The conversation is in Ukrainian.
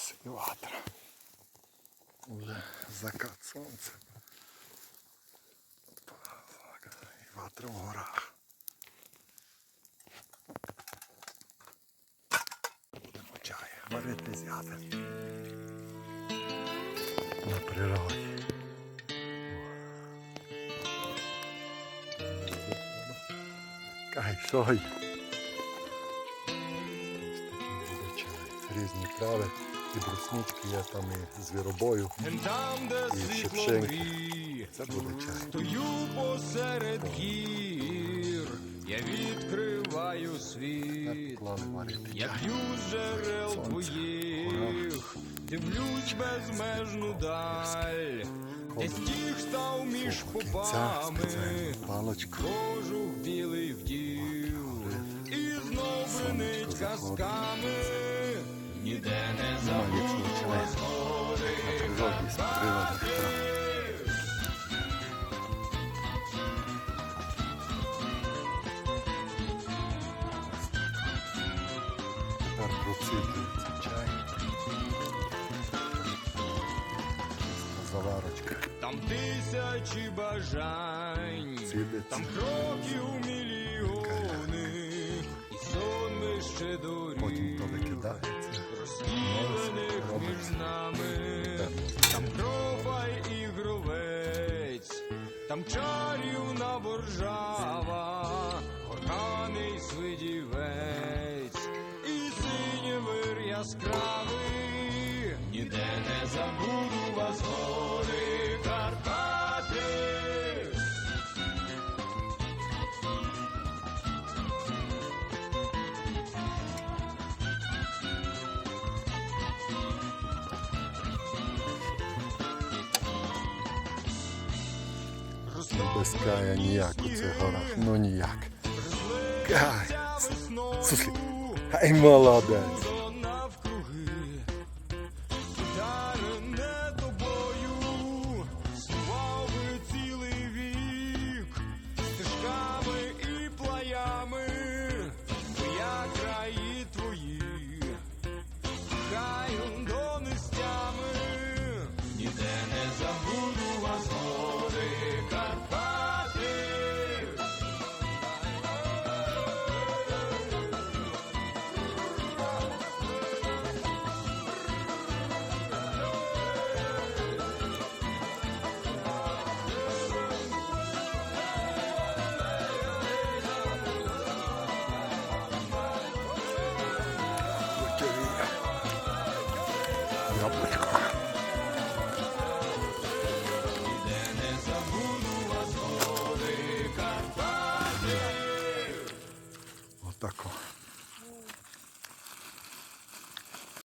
Ось і ватра. Уже закат сонця. І ватра в горах. Будемо чай варити з ядер. На природі. Кай, сой. Різні трави. І бруснички є там і звіробою. Там, де І Це буде чай. стою посеред гір, я відкриваю світ, я п'ю джерел твоїх, дивлюсь безмежну даль, десь ті став між попами, кожух білий вдів, і знов заходить. казками, ніде не Немає ліпшого чаю. На природі з природних трав. Тепер проціджується чай. Чиста заварочка. Там тисячі бажань, Цідиться. там кроків мільйони, Чарівна боржава, коханий свидівець, і синій вир яскравий, Кая ніяк у цих горах. Ну ніяк. Кай. Слухай. Ай молодець. Яблучко. Отако.